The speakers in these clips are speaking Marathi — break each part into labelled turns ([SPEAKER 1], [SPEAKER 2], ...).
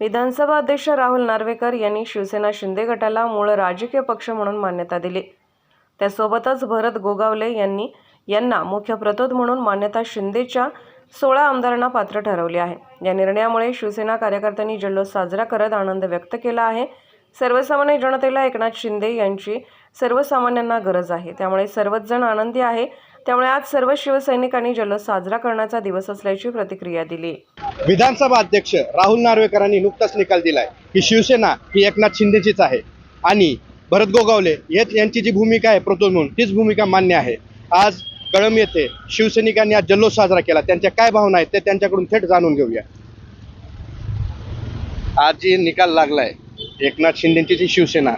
[SPEAKER 1] विधानसभा अध्यक्ष राहुल नार्वेकर यांनी शिवसेना शिंदे गटाला मूळ राजकीय पक्ष म्हणून मान्यता दिली. त्यासोबतच भरत गोगावले यांनी यांना मुख्य प्रतोद म्हणून मान्यता शिंदेच्या सोळा आमदारांना पात्र ठरवले आहे. या निर्णयामुळे शिवसेना कार्यकर्त्यांनी जल्लोष साजरा करत आनंद व्यक्त केला आहे. सर्वसामान्य जनतेला एकनाथ शिंदे यांची सर्वसामान्यांना गरज आहे. त्यामुळे सर्वच जण आनंदी आहे. त्यामुळे आज सर्व शिवसैनिकांनी जल्लोष साजरा करण्याचा दिवस असल्याची प्रतिक्रिया दिली.
[SPEAKER 2] विधानसभा अध्यक्ष राहुल नार्वेकरांनी नुकताच निकाल दिलाय की शिवसेना ही एकनाथ शिंदेचीच आहे आणि भरत गोगावले यांची जी भूमिका आहे प्रतोल म्हणून तीच भूमिका मान्य आहे. आज कळम येथे शिवसैनिकांनी आज जल्लोष साजरा केला. त्यांच्या काय भावना आहेत ते त्यांच्याकडून थेट जाणून घेऊया. आज जी निकाल लागलाय एकनाथ शिंदेची जी शिवसेना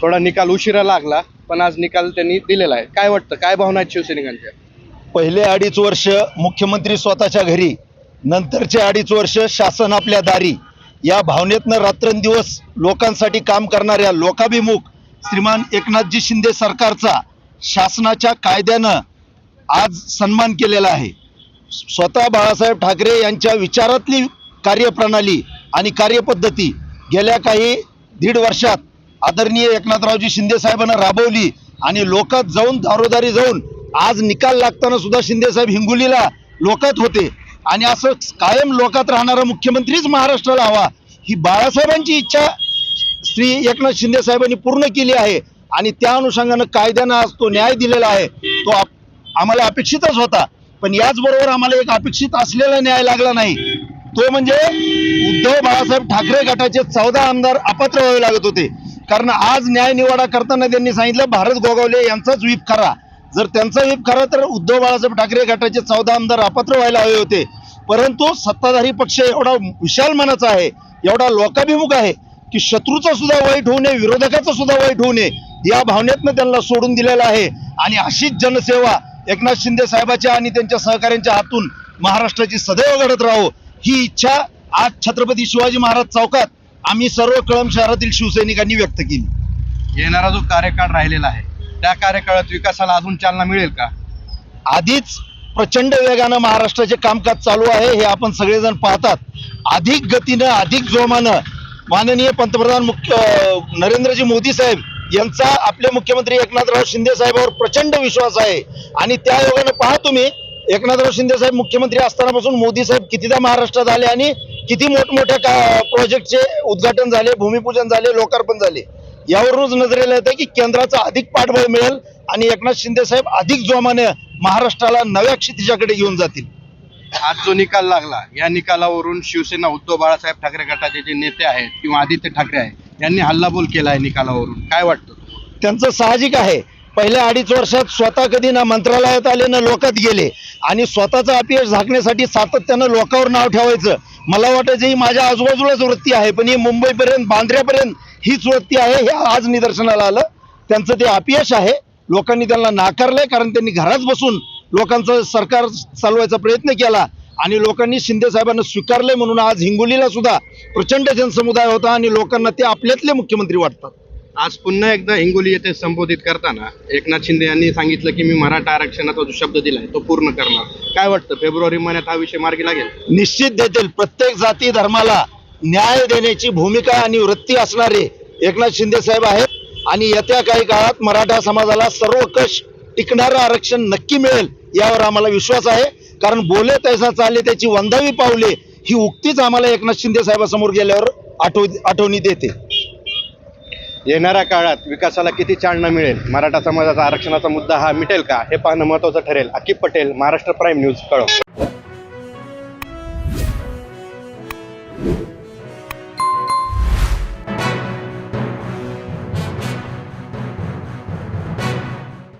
[SPEAKER 2] थोडा निकाल उशिरा लागला. पण आज निकाल त्यांनी दिलेला आहे. काय वाटतं? काय भावना आहेत शिवसैनिकांच्या?
[SPEAKER 3] पहिले अडीच वर्ष मुख्यमंत्री स्वतःच्या घरी नंतरचे अडीच वर्ष शासन आपल्या दारी. या भावनेतनं रात्रंदिवस लोकांसाठी काम करणाऱ्या लोकाभिमुख श्रीमान एकनाथजी शिंदे सरकारचा शासनाच्या कायद्यानं आज सन्मान केलेला आहे. स्वतः बाळासाहेब ठाकरे यांच्या विचारातली कार्यप्रणाली आणि कार्यपद्धती गेल्या काही दीड वर्षात आदरणीय एकनाथरावजी शिंदे साहेबांना राबवली आणि लोकात जाऊन दारोदारी जाऊन आज निकाल लागताना सुद्धा शिंदे साहेब हिंगोलीला लोकात होते. आणि असं कायम लोकात राहणारा मुख्यमंत्रीच महाराष्ट्राला हवा ही बाळासाहेबांची इच्छा श्री एकनाथ शिंदे साहेबांनी पूर्ण केली आहे. आणि त्या अनुषंगानं कायद्यानं आज तो न्याय दिलेला आहे. तो आप- आम्हाला अपेक्षितच होता. पण याचबरोबर आम्हाला एक अपेक्षित असलेला न्याय लागला नाही. तो म्हणजे उद्धव बाळासाहेब ठाकरे गटाचे चौदा आमदार अपात्र व्हावे लागत होते. कारण आज न्याय निवाडा करताना त्यांनी सांगितलं भारत गोगावले यांचाच व्हीप करा. जर त्यांचा व्हीप करा तर उद्धव बाळासाहेब ठाकरे गटाचे चौदा आमदार अपात्र व्हायला हवे होते. परंतु सत्ताधारी पक्ष एवढा विशाल मनाचा आहे एवढा लोकाभिमुख आहे की शत्रूचं सुद्धा वाईट होऊ नये विरोधकाचं सुद्धा वाईट होऊ नये या भावनेतनं त्यांना सोडून दिलेला आहे. आणि अशीच जनसेवा एकनाथ शिंदे साहेबाच्या आणि त्यांच्या सहकाऱ्यांच्या हातून महाराष्ट्राची सदैव घडत राहो ही इच्छा आज छत्रपती शिवाजी महाराज चौकात आम्ही सर्व कळम शहरातील शिवसैनिकांनी व्यक्त केली.
[SPEAKER 2] येणारा जो कार्यकाळ राहिलेला आहे त्या कार्यकाळात विकासाला अजून चालना मिळेल का?
[SPEAKER 3] आधीच प्रचंड वेगानं महाराष्ट्राचे कामकाज चालू आहे हे आपण सगळेजण पाहतात. अधिक गतीनं अधिक जोमानं माननीय पंतप्रधान मुख्य नरेंद्रजी मोदी साहेब यांचा आपले मुख्यमंत्री एकनाथराव शिंदे साहेबांवर प्रचंड विश्वास आहे. आणि त्या योगानं पहा तुम्ही एकनाथराव शिंदे साहेब मुख्यमंत्री असतानापासून मोदी साहेब कितीदा महाराष्ट्रात आले आणि किती मोठमोठ्या का प्रोजेक्टचे उद्घाटन झाले भूमिपूजन झाले लोकार्पण झाले यावरूनच नजरेला येतं की केंद्राचा अधिक पाठबळ मिळेल आणि एकनाथ शिंदे साहेब अधिक जोमाने महाराष्ट्राला नव्या क्षितिजाकडे घेऊन जातील.
[SPEAKER 2] आज जो निकाल लागला या निकालावरून शिवसेना उद्धव बाळासाहेब ठाकरे गटाचे जे नेते आहेत किंवा आदित्य ठाकरे आहेत यांनी हल्लाबोल केला आहे निकालावरून. काय वाटतं
[SPEAKER 3] त्यांचं साहजिक आहे. पहिल्या अडीच वर्षात स्वतः कधी ना मंत्रालयात आले ना लोकात गेले. आणि स्वतःचं अपयश झाकण्यासाठी सातत्यानं लोकांवर नाव ठेवायचं. मला वाटायचं ही माझ्या आजूबाजूलाच वृत्ती आहे पण ही मुंबईपर्यंत बांद्र्यापर्यंत हीच वृत्ती आहे हे आज निदर्शनाला आलं. त्यांचं ते अपयश आहे. लोकांनी त्यांना नाकारलंय कारण त्यांनी घरात बसून लोकांचं सरकार चालवायचा प्रयत्न केला आणि लोकांनी शिंदे साहेबांना स्वीकारलंय म्हणून आज हिंगोलीला सुद्धा प्रचंड जनसमुदाय होता आणि लोकांना ते आपल्यातले मुख्यमंत्री वाटतात.
[SPEAKER 2] आज पुन्हा एकदा हिंगोली येथे संबोधित करताना एकनाथ शिंदे यांनी सांगितलं की मी मराठा आरक्षणाचा जो शब्द दिलाय तो पूर्ण करणार. काय वाटतं? फेब्रुवारी महिन्यात हा विषय मार्गी लागेल?
[SPEAKER 3] निश्चित देतील. प्रत्येक जाती धर्माला न्याय देण्याची भूमिका आणि वृत्ती असणारे एकनाथ शिंदे साहेब आहेत. आणि येत्या काही काळात मराठा समाजाला सर्वकष टिकणारं आरक्षण नक्की मिळेल यावर आम्हाला विश्वास आहे. कारण बोले तैसा चालले त्याची वंदावी पावले ही उक्तीच आम्हाला एकनाथ शिंदे साहेबांसमोर गेल्यावर आठव आठवणी देते.
[SPEAKER 2] येणाऱ्या काळात विकासाला किती चालना मिळेल? मराठा समाजाचा आरक्षणाचा मुद्दा हा मिटेल का? हे पाहणं महत्वाचं ठरेल. अकिब पटेल महाराष्ट्र प्राईम न्यूज कळव